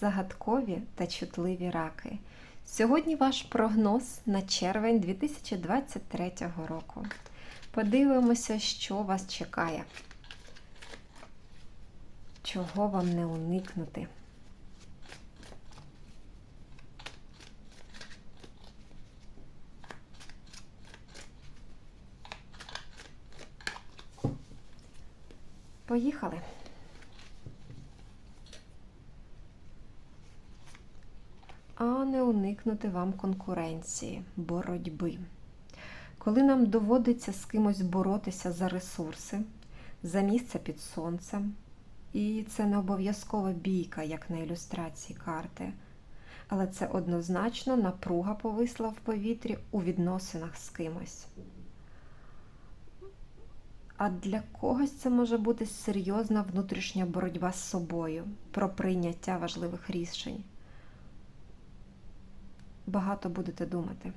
загадкові та чутливі раки. Сьогодні ваш прогноз на червень 2023 року. Подивимося, що вас чекає. Чого вам не уникнути? Поїхали. А не уникнути вам конкуренції, боротьби. Коли нам доводиться з кимось боротися за ресурси, за місце під сонцем, і це не обов'язкова бійка, як на ілюстрації карти, але це однозначно напруга повисла в повітрі у відносинах з кимось. А для когось це може бути серйозна внутрішня боротьба з собою про прийняття важливих рішень. Багато будете думати.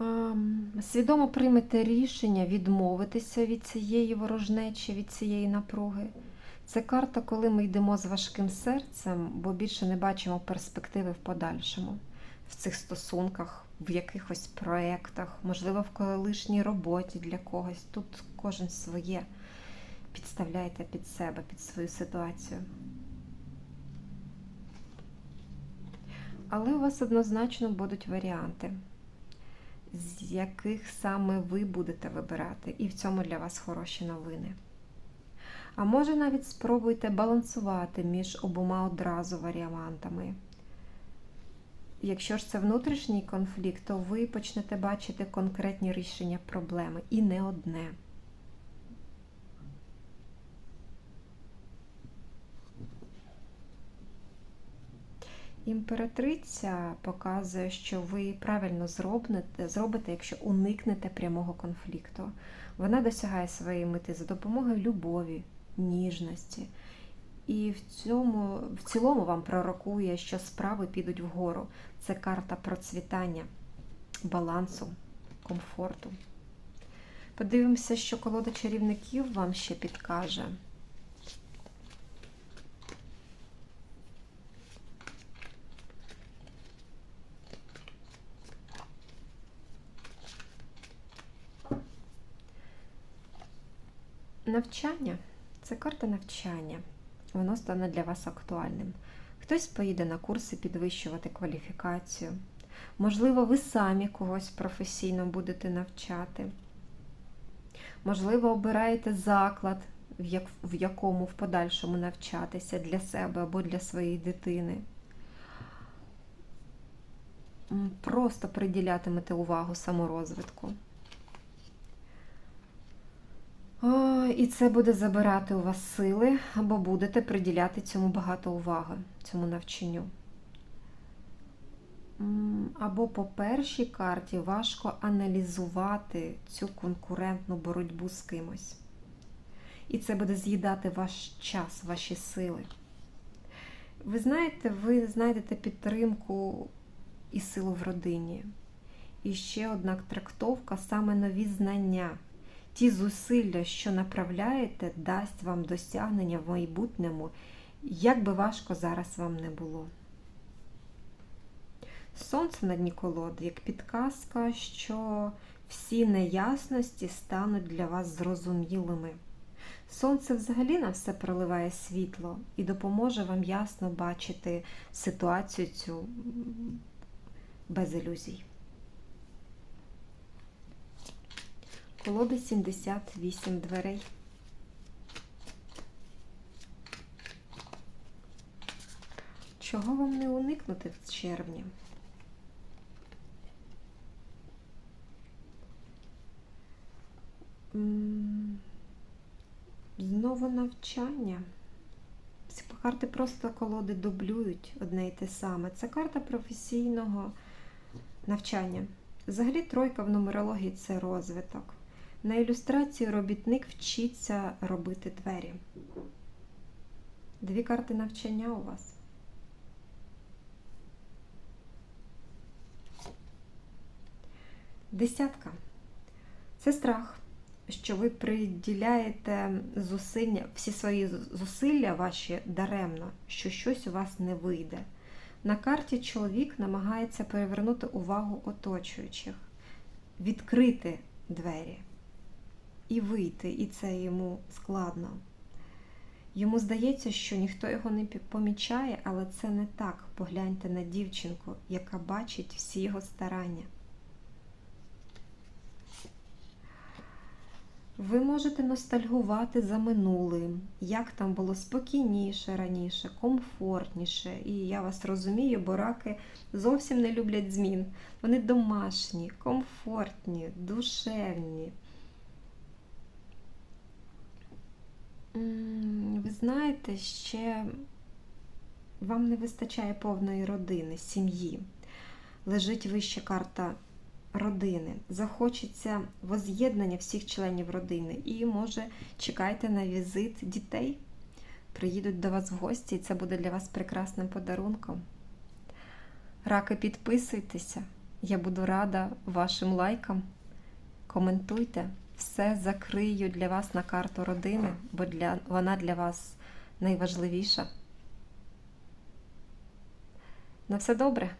Ем, Свідомо приймете рішення відмовитися від цієї ворожнечі, від цієї напруги. Це карта, коли ми йдемо з важким серцем, бо більше не бачимо перспективи в подальшому, в цих стосунках, в якихось проєктах, можливо, в колишній роботі для когось. Тут кожен своє підставляєте під себе, під свою ситуацію. Але у вас однозначно будуть варіанти, з яких саме ви будете вибирати, і в цьому для вас хороші новини. А може навіть спробуйте балансувати між обома одразу варіантами. Якщо ж це внутрішній конфлікт, то ви почнете бачити конкретні рішення проблеми і не одне. Імператриця показує, що ви правильно зробите, якщо уникнете прямого конфлікту. Вона досягає своєї мети за допомогою любові, ніжності. І в цьому, в цілому вам пророкує, що справи підуть вгору. Це карта процвітання, балансу, комфорту. Подивимося, що колода чарівників вам ще підкаже. Навчання це карта навчання. Воно стане для вас актуальним. Хтось поїде на курси підвищувати кваліфікацію. Можливо, ви самі когось професійно будете навчати. Можливо, обираєте заклад, в, якому в подальшому навчатися для себе або для своєї дитини. Просто приділятимете увагу саморозвитку. І це буде забирати у вас сили, або будете приділяти цьому багато уваги, цьому навчанню. Або по першій карті важко аналізувати цю конкурентну боротьбу з кимось. І це буде з'їдати ваш час, ваші сили. Ви знаєте, ви знайдете підтримку і силу в родині. І ще одна трактовка саме нові знання. Ті зусилля, що направляєте, дасть вам досягнення в майбутньому, як би важко зараз вам не було. Сонце на дні колоди, як підказка, що всі неясності стануть для вас зрозумілими. Сонце взагалі на все проливає світло і допоможе вам ясно бачити ситуацію цю без ілюзій. Колоди 78 дверей. Чого вам не уникнути в червні? Знову навчання. Ці карти просто колоди дублюють одне і те саме. Це карта професійного навчання. Взагалі, тройка в нумерології це розвиток. На ілюстрації робітник вчиться робити двері. Дві карти навчання у вас. Десятка це страх, що ви приділяєте зусилля, всі свої зусилля ваші даремно, що щось у вас не вийде. На карті чоловік намагається перевернути увагу оточуючих, відкрити двері і вийти, і це йому складно. Йому здається, що ніхто його не помічає, але це не так. Погляньте на дівчинку, яка бачить всі його старання. Ви можете ностальгувати за минулим, як там було спокійніше раніше, комфортніше. І я вас розумію, бо раки зовсім не люблять змін. Вони домашні, комфортні, душевні. Ви знаєте, ще вам не вистачає повної родини, сім'ї. Лежить вища карта родини. Захочеться воз'єднання всіх членів родини. І, може, чекайте на візит дітей. Приїдуть до вас в гості, і це буде для вас прекрасним подарунком. Раки, підписуйтеся. Я буду рада вашим лайкам. Коментуйте. Все закрию для вас на карту родини, бо для, вона для вас найважливіша. На все добре.